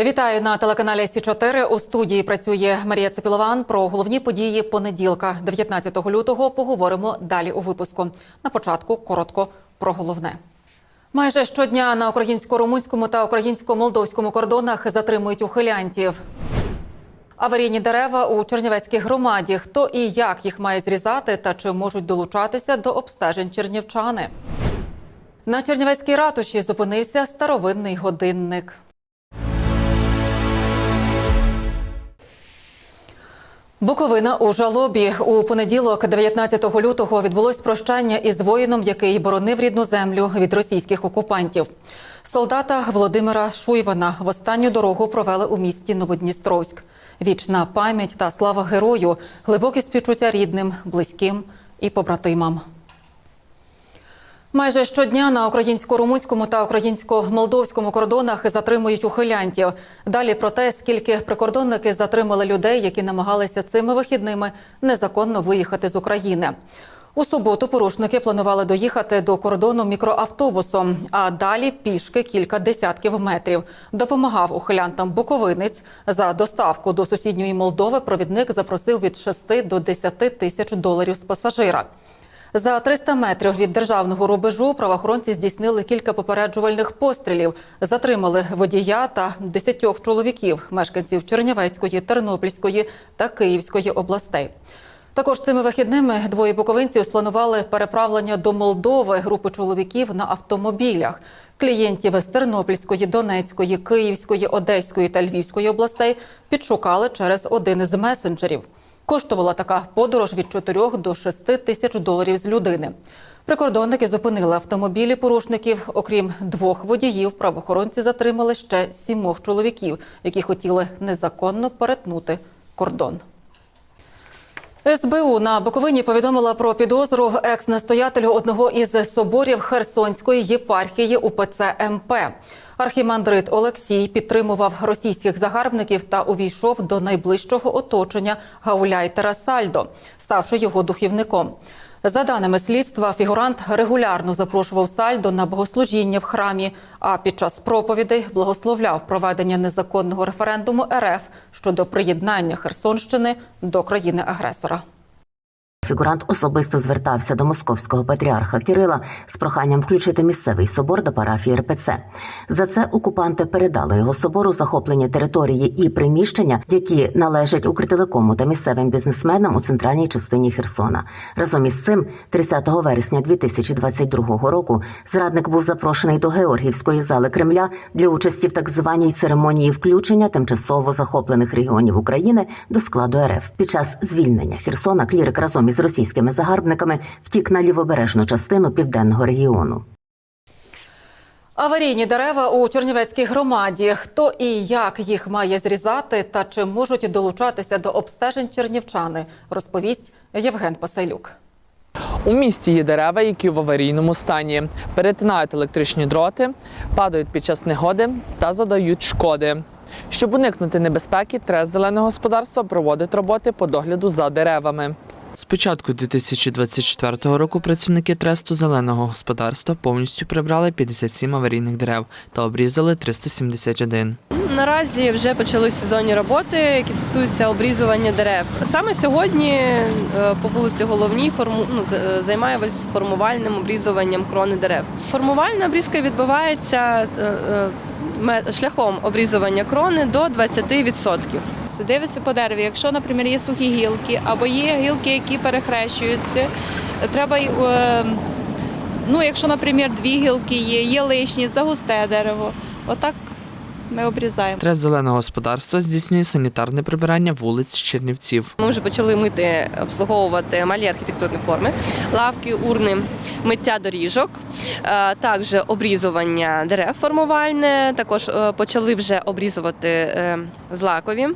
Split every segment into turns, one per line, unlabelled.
Вітаю на телеканалі Сі 4 У студії працює Марія Цепілован. Про головні події понеділка, 19 лютого. Поговоримо далі у випуску. На початку коротко про головне. Майже щодня на українсько-румунському та українсько-молдовському кордонах затримують ухилянтів. Аварійні дерева у Чернівецькій громаді. Хто і як їх має зрізати та чи можуть долучатися до обстежень чернівчани? На Чернівецькій ратуші зупинився старовинний годинник. Буковина у жалобі у понеділок, 19 лютого, відбулось прощання із воїном, який боронив рідну землю від російських окупантів. Солдата Володимира Шуйвана в останню дорогу провели у місті Новодністровськ. Вічна пам'ять та слава герою, глибокі співчуття рідним, близьким і побратимам. Майже щодня на українсько-румунському та українсько-молдовському кордонах затримують ухилянтів. Далі про те, скільки прикордонники затримали людей, які намагалися цими вихідними незаконно виїхати з України. У суботу порушники планували доїхати до кордону мікроавтобусом, а далі пішки кілька десятків метрів. Допомагав ухилянтам Буковинець. За доставку до сусідньої Молдови провідник запросив від 6 до 10 тисяч доларів з пасажира. За 300 метрів від державного рубежу правоохоронці здійснили кілька попереджувальних пострілів. Затримали водія та 10 чоловіків, мешканців Чернівецької, Тернопільської та Київської областей. Також цими вихідними двоє буковинців спланували переправлення до Молдови групи чоловіків на автомобілях. Клієнтів з Тернопільської, Донецької, Київської, Одеської та Львівської областей підшукали через один із месенджерів. Коштувала така подорож від 4 до 6 тисяч доларів з людини. Прикордонники зупинили автомобілі порушників. Окрім двох водіїв, правоохоронці затримали ще сімох чоловіків, які хотіли незаконно перетнути кордон. СБУ на Буковині повідомила про підозру екс-настоятелю одного із соборів Херсонської єпархії УПЦ МП. Архімандрит Олексій підтримував російських загарбників та увійшов до найближчого оточення Гауляйтера Сальдо, ставши його духівником. За даними слідства, фігурант регулярно запрошував Сальдо на богослужіння в храмі, а під час проповідей благословляв проведення незаконного референдуму РФ щодо приєднання Херсонщини до країни-агресора.
Фігурант особисто звертався до московського патріарха Кирила з проханням включити місцевий собор до парафії РПЦ. За це окупанти передали його собору захоплені території і приміщення, які належать Укртелекому та місцевим бізнесменам у центральній частині Херсона. Разом із цим, 30 вересня 2022 року, зрадник був запрошений до Георгіївської зали Кремля для участі в так званій церемонії включення тимчасово захоплених регіонів України до складу РФ. Під час звільнення Херсона клірик разом із російськими загарбниками втік на лівобережну частину південного регіону.
Аварійні дерева у Чернівецькій громаді. Хто і як їх має зрізати та чи можуть долучатися до обстежень чернівчани, розповість Євген Пасайлюк.
У місті є дерева, які в аварійному стані перетинають електричні дроти, падають під час негоди та задають шкоди. Щоб уникнути небезпеки, трес зеленого господарства проводить роботи по догляду за деревами. З початку 2024 року працівники тресту зеленого господарства повністю прибрали 57 аварійних дерев та обрізали 371.
Наразі вже почались сезонні роботи, які стосуються обрізування дерев. Саме сьогодні е, по вулиці Головній форму, ну, займаємось формувальним обрізуванням крони дерев. Формувальна обрізка відбувається е, е, шляхом обрізування крони до 20%.
Дивиться по дереві. Якщо, наприклад, є сухі гілки або є гілки, які перехрещуються, треба е, ну, якщо, наприклад, дві гілки є, є лишні, загусте дерево. Отак ми обрізаємо.
Трест зеленого господарства здійснює санітарне прибирання вулиць Чернівців.
Ми вже почали мити, обслуговувати малі архітектурні форми, лавки, урни, миття доріжок, е, також обрізування дерев формувальне. Також е, почали вже обрізувати е, злакові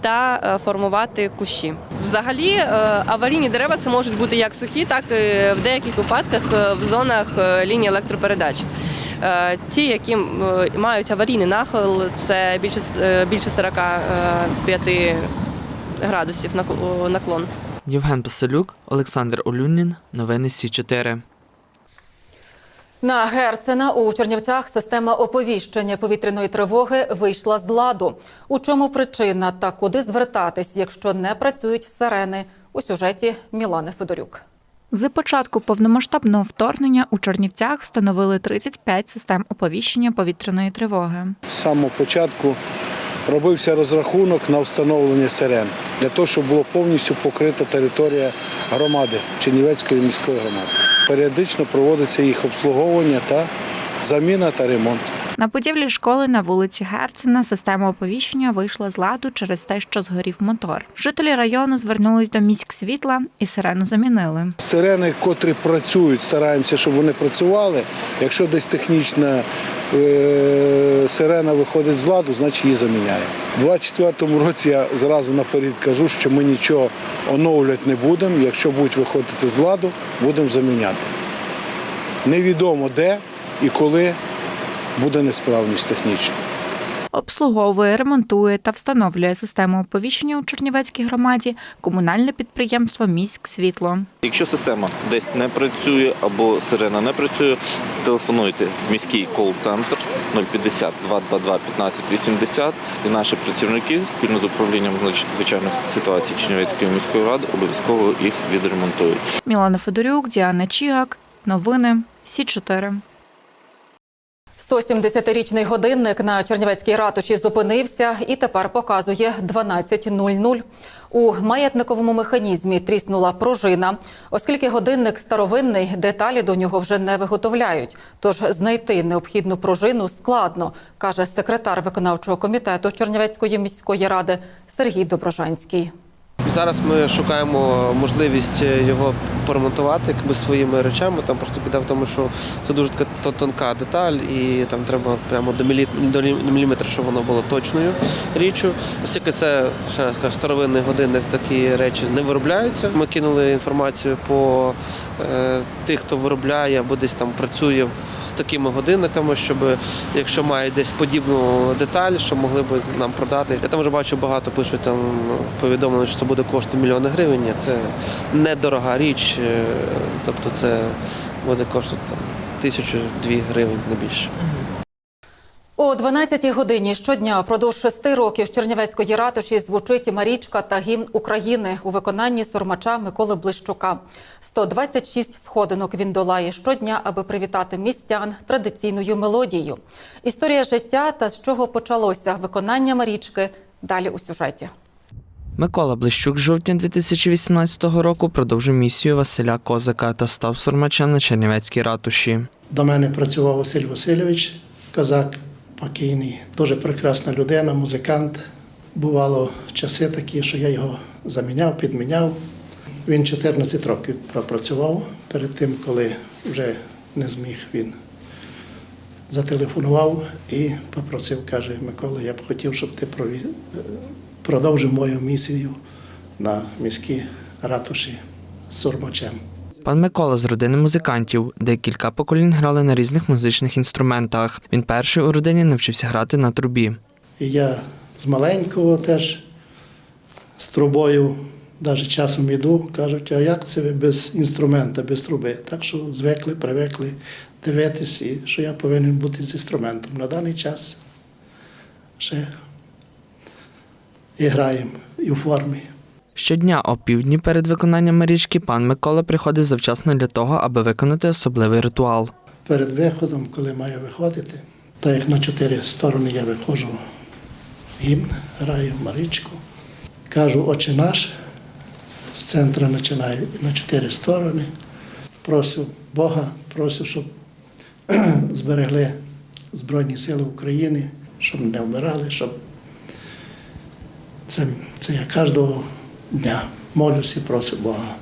та формувати кущі. Взагалі, аварійні дерева це можуть бути як сухі, так і в деяких випадках в зонах лінії електропередач. Е, Ті, які е, мають аварійний нахил, це більше с- е, більше 45 градусів накл- наклон.
Євген Пасилюк, Олександр Олюнін. Новини Сі 4
На Герцена у Чернівцях система оповіщення повітряної тривоги вийшла з ладу. У чому причина та куди звертатись, якщо не працюють сирени? У сюжеті Мілани Федорюк.
З початку повномасштабного вторгнення у Чернівцях встановили 35 систем оповіщення повітряної тривоги.
З самого початку робився розрахунок на встановлення сирен для того, щоб була повністю покрита територія громади Чернівецької міської громади. Періодично проводиться їх обслуговування та заміна та ремонт.
На будівлі школи на вулиці Герцена система оповіщення вийшла з ладу через те, що згорів мотор. Жителі району звернулись до міськ світла і сирену замінили.
Сирени, котрі працюють, стараємося, щоб вони працювали. Якщо десь технічна е, сирена виходить з ладу, значить її заміняємо. У 2024 році я зразу наперед кажу, що ми нічого оновлювати не будемо. Якщо будуть виходити з ладу, будемо заміняти. Невідомо де і коли буде несправність технічна.
Обслуговує, ремонтує та встановлює систему оповіщення у Чернівецькій громаді комунальне підприємство Міськ світло.
Якщо система десь не працює або сирена не працює, телефонуйте в міський кол-центр 050 222 1580 і наші працівники спільно з управлінням надзвичайних ситуацій Чернівецької міської ради обов'язково їх відремонтують.
Мілана Федорюк, Діана Чігак. Новини Сі 4
170-річний годинник на Чернівецькій ратуші зупинився і тепер показує 12.00. У маятниковому механізмі тріснула пружина. Оскільки годинник старовинний, деталі до нього вже не виготовляють. Тож знайти необхідну пружину складно, каже секретар виконавчого комітету Чернівецької міської ради Сергій Доброжанський.
Зараз ми шукаємо можливість його поремонтувати якби своїми речами. Там просто біда в тому, що це дуже така тонка деталь, і там треба прямо до мілі- до міліметра, щоб воно було точною річчю. Оскільки це ще кажу, старовинний годинник, такі речі не виробляються. Ми кинули інформацію по е, тих, хто виробляє або десь там працює з такими годинниками, щоб якщо мають десь подібну деталь, що могли б нам продати. Я там вже бачу багато пишуть там повідомлення, що це буде коштувати мільйони гривень. Це недорога річ, е, тобто це буде коштувати тисячу-дві гривень, не більше.
О 12-й годині щодня впродовж шести років з Чернівецької ратуші звучить Марічка та гімн України у виконанні сурмача Миколи Блищука. 126 сходинок він долає щодня, аби привітати містян традиційною мелодією. Історія життя та з чого почалося виконання Марічки далі у сюжеті.
Микола Блищук жовтня 2018 року продовжив місію Василя Козака та став сурмачем на Чернівецькій ратуші.
До мене працював Василь Васильович, козак покійний, дуже прекрасна людина, музикант. Бувало часи такі, що я його заміняв, підміняв. Він 14 років пропрацював перед тим, коли вже не зміг він. Зателефонував і попросив, каже, Микола, я б хотів, щоб ти прові- е, продовжив мою місію на міській ратуші з сурмачем.
Пан Микола з родини музикантів, декілька поколінь грали на різних музичних інструментах. Він перший у родині навчився грати на трубі.
І я з маленького теж з трубою, навіть часом йду, кажуть, а як це ви без інструмента, без труби? Так що звикли, привикли дивитись, і що я повинен бути з інструментом. На даний час ще і граємо і в формі.
Щодня о півдні перед виконанням Марічки пан Микола приходить завчасно для того, аби виконати особливий ритуал.
Перед виходом, коли маю виходити, так як на чотири сторони я виходжу гімн, граю Марічку, кажу Отче наш, з центру починаю на чотири сторони. Прошу Бога, прошу, щоб зберегли Збройні Сили України, щоб не вмирали, щоб це, це я кожного дня молюся і прошу Бога.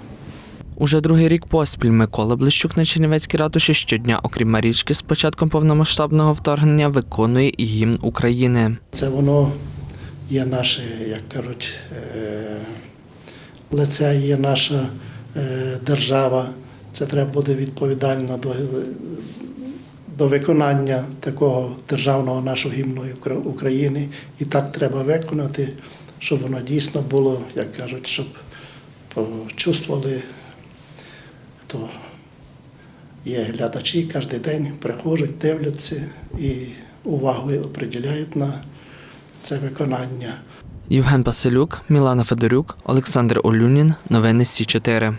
Уже другий рік поспіль Микола Блищук на Чернівецькій ратуші щодня, окрім Марічки, з початком повномасштабного вторгнення виконує і гімн України.
Це воно є наше, як кажуть, е, лице, є наша е, держава. Це треба буде відповідально до, до виконання такого державного нашого гімну України. І так треба виконати, щоб воно дійсно було, як кажуть, щоб почувствували, хто Є глядачі кожен день приходять, дивляться і увагу приділяють на це виконання.
Євген Паселюк, Мілана Федорюк, Олександр Олюнін. Новини Сі 4